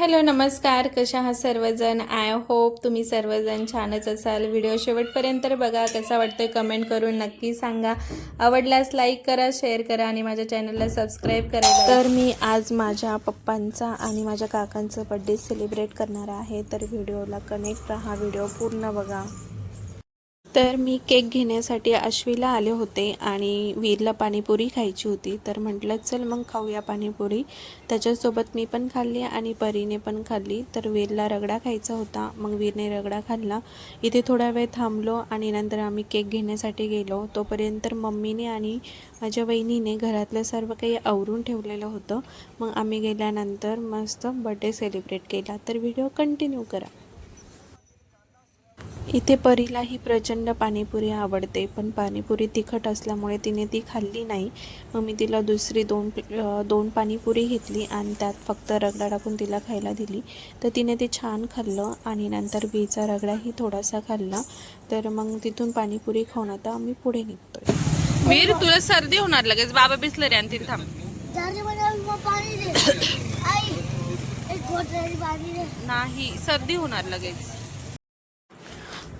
Hello नमस्कार. कशा आहात सर्वजण? आय होप तुम्ही सर्वजण छानच असाल. व्हिडिओ शेवटपर्यंत बघा कसा वाटतोय? कमेंट करून नक्की सांगा. आवडल्यास लाईक करा शेअर करा आणि माझ्या चॅनलला सबस्क्राईब करा. तर मी आज माझ्या पप्पांचा आणि माझ्या काकांचा बड्डे सेलिब्रेट करणार आहे. तर व्हिडिओला कनेक्ट राहा. व्हिडिओ पूर्ण बघा. तर मी केक घेण्यासाठी आश्वीला आले होते आणि वीरला पाणीपुरी खायची होती. तर म्हटलं चल मग खाऊया पाणीपुरी. त्याच्यासोबत मी पण खाल्ली आणि परीने पण खाल्ली. तर वीरला रगडा खायचा होता. मग वीरने रगडा खाल्ला. इथे थोडा वेळ थांबलो आणि नंतर आम्ही केक घेण्यासाठी गेलो. तोपर्यंत मम्मीने आणि माझ्या वहिनीने घरातलं सर्व काही आवरून ठेवलेलं होतं. मग आम्ही गेल्यानंतर मस्त बड्डे सेलिब्रेट केला. तर व्हिडिओ कंटिन्यू करा. इथे परीला ही प्रचंड पाणीपुरी आवडते पण पाणीपुरी तिखट असल्यामुळे तिने ती खाल्ली नाही. मग मी तिला दुसरी दोन दोन पाणीपुरी घेतली आणि त्यात फक्त रगडा टाकून तिला खायला दिली. तर तिने ते छान खाल्लं आणि नंतर बीचा रगडाही थोडासा खाल्ला. तर मग तिथून पाणीपुरी खाऊन आता आम्ही पुढे निघतोय. वीर तुला सर्दी होणार लगेच. बाबा बिसलरी थांब. घोटळी पाणी दे. नाही सर्दी होणार लगेच.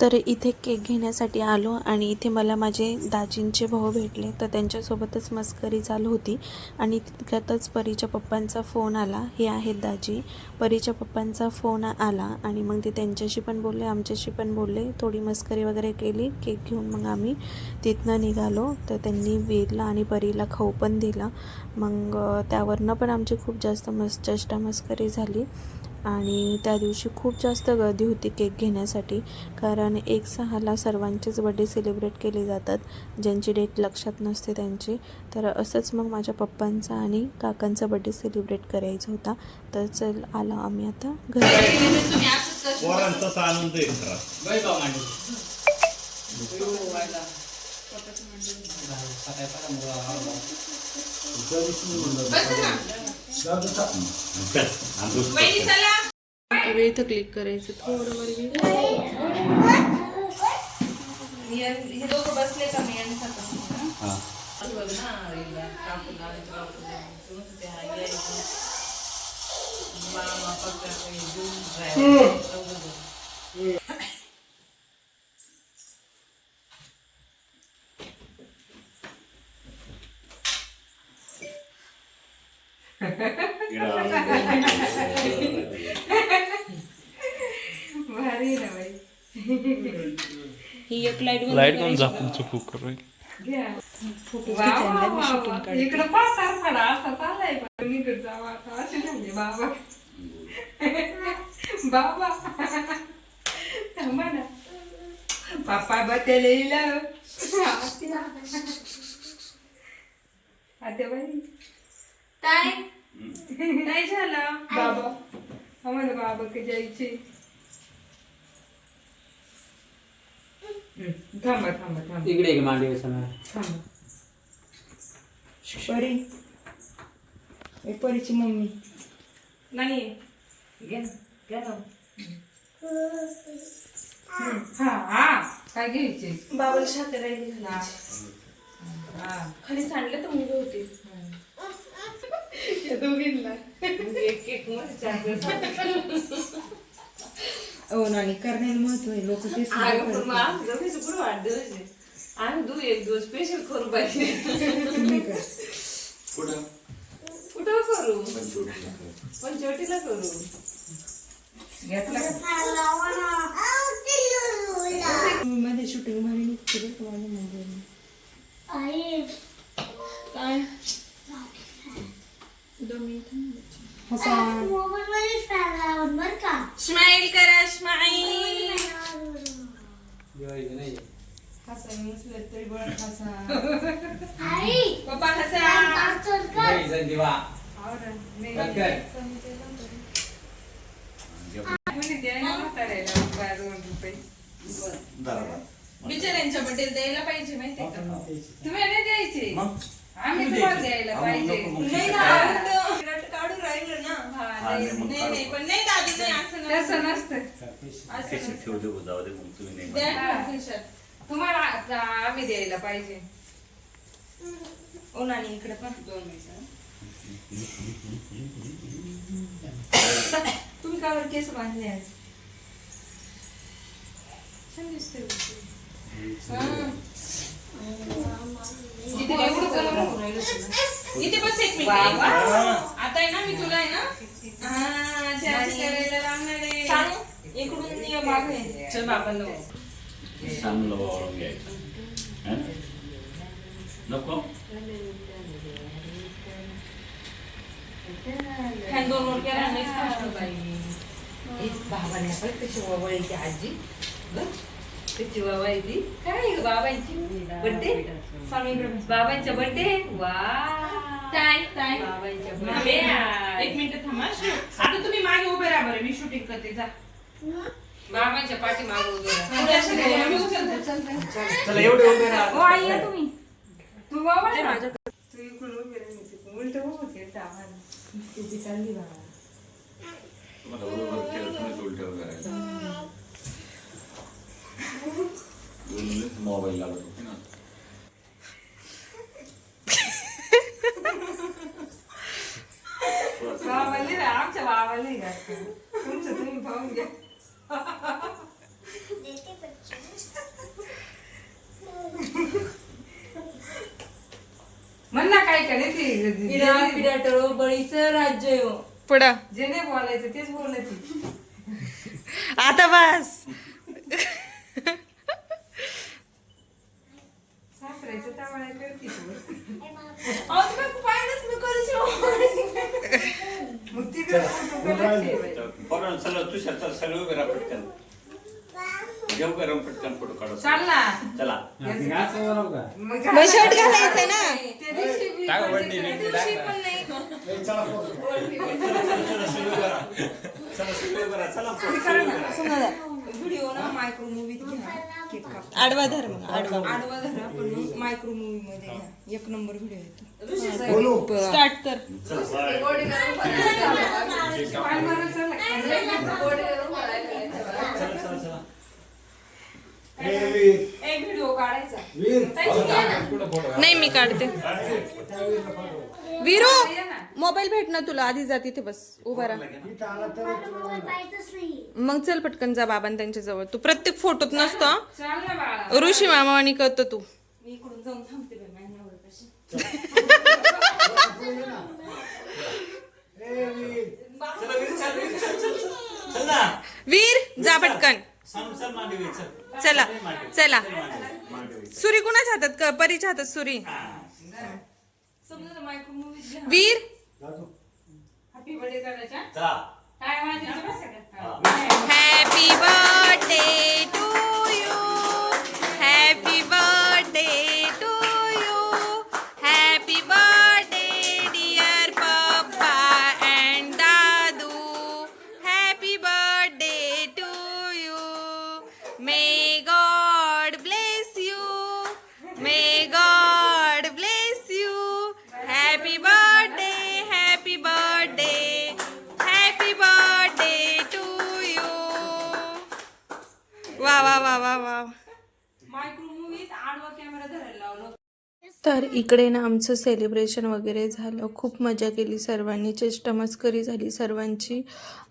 तर इथे केक घेण्यासाठी आलो आणि इथे मला माझे दाजींचे भाऊ भेटले. तर त्यांच्यासोबतच मस्करी चालू होती आणि तितक्यातच परीच्या पप्पांचा फोन आला. हे आहेत दाजी. परीच्या पप्पांचा फोन आला आणि मग ते त्यांच्याशी पण बोलले आमच्याशी पण बोलले. थोडी मस्करी वगैरे केली केक घेऊन मग आम्ही तिथनं निघालो. तर त्यांनी वीरला आणि परीला खाऊ पण दिला. मग त्यावरनं पण आमची खूप जास्त मस चष्टा मस्करी झाली. आणि त्या दिवशी खूप जास्त गर्दी होती केक घेण्यासाठी कारण एक सहाला सर्वांचेच बड्डे सेलिब्रेट केले जातात ज्यांची डेट लक्षात नसते त्यांची. तर असंच मग माझ्या पप्पांचा आणि काकांचा बड्डे सेलिब्रेट करायचा होता. तर चल आला आम्ही आता घरी. अरे इथं क्लिक करायचं थोडं वर. हे बसले का मी आणि ही एक लाइट लाइट कोण झाकून चुकूक करू इकडं पासार फडा असा चाललाय पण इकडे जावा आता. असे झाले बाबा. बाबा. थांबा ना. पप्पा बतेलेल आता बाई. काय काय झालं? बाबा. आम्हाला बाबा की जायचे थांबा थांबा थांबा. इकडे एक थांबा. परी. ए परीची मम्मी. नाही घे ना, ना. हं, काय घ्यायचे? बाबाला साखर राहिली. हा. खाली सांडलं तर मुलं होती या दोघींना. एक एक दिवस. हो नानी करण्याला महत्त्व आहे लोक ते आम्ही दू एक दिवस स्पेशल करू पाहिजे कुठं? करू? पंचवटीला. करू. घेतला मध्ये शूटिंग भारी निघते आई. काय? मोबाईल मध्ये फॅन लावून बर का? स्माईल करा स्माईल जेवायचं नाही हसा नसलं तरी हसा पप्पा हसा आवडा नाही कोणी द्यायला म्हाताऱ्याला बारा दोन रुपये. बिचाऱ्यांच्या बड्डे द्यायला पाहिजे माहितीये का? तुम्ही नाही द्यायचे. मग? आम्ही तुम्हाला द्यायला पाहिजे. नको. नाही ना आम्ही तर रट काढून राहिलो ना. हा, हा, नाही. नाही, मग नाही नाही पण नाही दादी नाही असं तसं नसतं. नसतं. असं नसतं. जाऊ दे मग तुम्ही नाही द्या म्हणा. ना खिशात. तुम्हाला आ- आम्ही द्यायला पाहिजे. ओ नानी इकडे पण दोन मिनिटं. कावर केस बांधले आज? छान दिसते इथे बस एक मिनिट आता आहे ना मी तुला आहे ना? हा, लावणार आहे. सांग. इकडून मागे चल बघ. चांगलं वाळून घ्यायचं हं? नको. बाबाने वळायची आजी वळायची काय ग बाबांची बर्थडे बाबांचा बर्थडे वा ताई, ताई. बाबांच्या एक मिनिट थांबा. आता तुम्ही मागे उभे राहा बरं मी शूटिंग करते जा बाबांच्या पाठी. चला एवढे उभे राहा आई या तुम्ही तू बाबा आहे ना? तू इकडून उभी राहा, मी तिकडून. उलटं उभं केलं तर आम्हाला. किती चालली बाबा तुम्हाला बरोबर केलं तुम्हीच उलटं करायचं मोबाईल लागत होती ना बाबाला नाही, आमच्या बाबाला नाही जास्त. तुमचं तुम्ही पाहून घ्या म्हण ना काय करे ते. पिढा पिढा टळो बळीचं राज्य हो. पुढं. जे नाही बोलायचं तेच बोलायचं आता बस. करते तुम्ही पाहिलंच मी करू शकतो. मग तिकडे फोटो कलर ठेवायचे. बरं चला तुषार चल सगळे राहा पटकन. घेऊ गरम पटकन फोटो काढू चाल ना. चला. मग शर्ट घालायचं ना. त्या दिवशी पण ते- त्या दिवशी पण नाही. व्हिडिओ ना मायक्रो घ्या. केक काप. आडवा धर मग आडवा. आडवा धरा पण मग मायक्रो मूवी मध्ये घ्या. एक नंबर व्हिडिओ येतो स्टार्ट कर. पाय. चला चला चला एक व्हिडिओ काढायचा नाही मी काढते. विरू मोबाईल भेट ना तुला. आधी जा तिथे बस. उभा राहा. मोबाईल पाहिजेच नाही मग चल पटकन जा बाबां त्यांच्या जवळ. तू प्रत्येक फोटोत नसतो ऋषी मामा आणि करतो तू. वीर, चल, वीर, चल, चल, चल. चल ना. वीर जा पटकन. चल. चल चला. चला मांडवी सुरी कुणाच्या हातात? क- परीच्या हातात सुरी. वीर? हॅपी बर्थडे तर इकडे ना आमचं सेलिब्रेशन वगैरे झालं. खूप मजा केली सर्वांनी. चेष्टमस्करी झाली सर्वांची.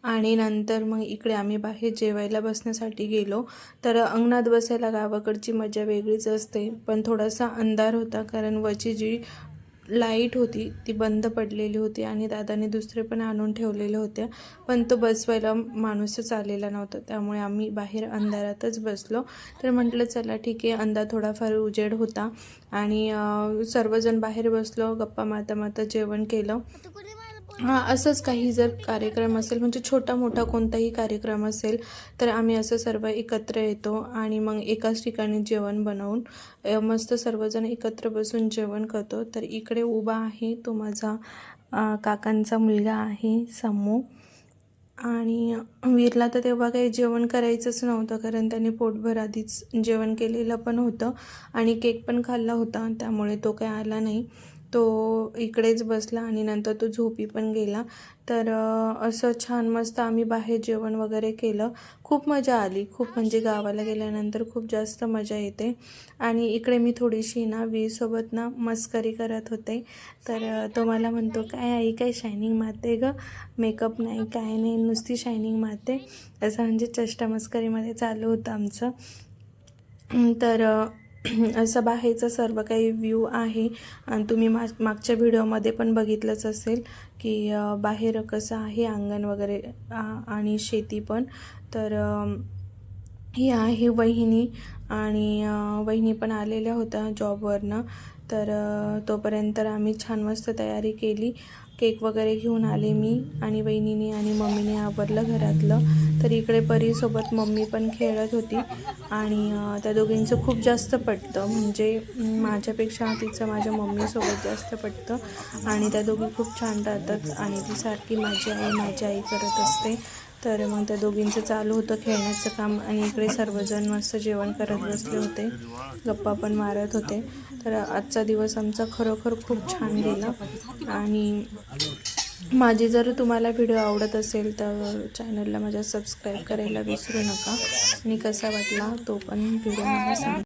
आणि नंतर मग इकडे आम्ही बाहेर जेवायला बसण्यासाठी गेलो. तर अंगणात बसायला गावाकडची मजा वेगळीच असते. पण थोडासा अंधार होता कारण वची जी लाइट होती ती बंद पडलेली होती आणि दादाने दुसरे पण आणून ठेवलेले होते. पण तो बसवायला माणूसच आलेला नव्हता. त्यामुळे आम्ही बाहेर अंधारातच बसलो. तर म्हटलं चला ठीक आहे. अंधार थोडाफार उजेड होता आणि सर्वजण बाहेर बसलो गप्पा मारता मारता जेवण केलं. हां असंच काही जर कार्यक्रम असेल म्हणजे छोटा मोठा कोणताही कार्यक्रम असेल तर आम्ही असं सर्व एकत्र येतो आणि मग एकाच ठिकाणी जेवण बनवून मस्त सर्वजण एकत्र बसून जेवण करतो. तर इकडे उभा आहे तो माझा अ, काकांचा मुलगा आहे समू आणि वीरला तर तेव्हा काही जेवण करायचंच नव्हतं कारण त्याने पोटभर आधीच जेवण केलेलं पण होतं आणि केक पण खाल्ला होता त्यामुळे तो काही आला नाही. तो इकडेच बसला आणि नंतर तो झोपी पण गेला. तर असं छान मस्त आम्ही बाहेर जेवण वगैरे केलं. खूप मजा आली. खूप म्हणजे गावाला गेल्यानंतर खूप जास्त मजा येते. आणि इकडे मी थोडीशी ना वीसोबत ना मस्करी करत होते. तर तो मला म्हणतो काय आई काय शायनिंग मारते गं? मेकअप नाही काय नाही नुसती शायनिंग मारते. असं म्हणजे चष्टा मस्करीमध्ये चालू होतं आमचं. तर असं बाहेरचं सर्व काही व्ह्यू आहे. आणि तुम्ही मा मागच्या व्हिडिओमध्ये पण बघितलंच असेल की बाहेर कसं आहे अंगण वगैरे आणि शेती पण. तर ही आहे वहिनी आणि वहिनी पण आलेल्या होत्या जॉबवरनं तर तोपर्यंत आम्ही छान मस्त तयारी केली. केक वगैरे घेऊन आले मी आणि बहिणीने आणि मम्मीने आवरलं घरातलं. तर इकडे परीसोबत मम्मी पण खेळत होती आणि त्या दोघींचं खूप जास्त पटतं. म्हणजे माझ्यापेक्षा तिचं माझ्या मम्मीसोबत जास्त पटतं आणि त्या दोघी खूप छान राहतात आणि ती सारखी माझी आई माझी आई करत असते. तर मग त्या दोघींचं चालू होतं खेळण्याचं काम आणि इकडे सर्वजण मस्त जेवण करत बसले होते. गप्पा पण मारत होते. तर आजचा दिवस आमचा खरोखर खूप छान गेला आणि माझी जर तुम्हाला व्हिडिओ आवडत असेल तर चॅनलला माझ्या सबस्क्राईब करायला विसरू नका. आणि कसा वाटला तो पण व्हिडिओ मला सांगा.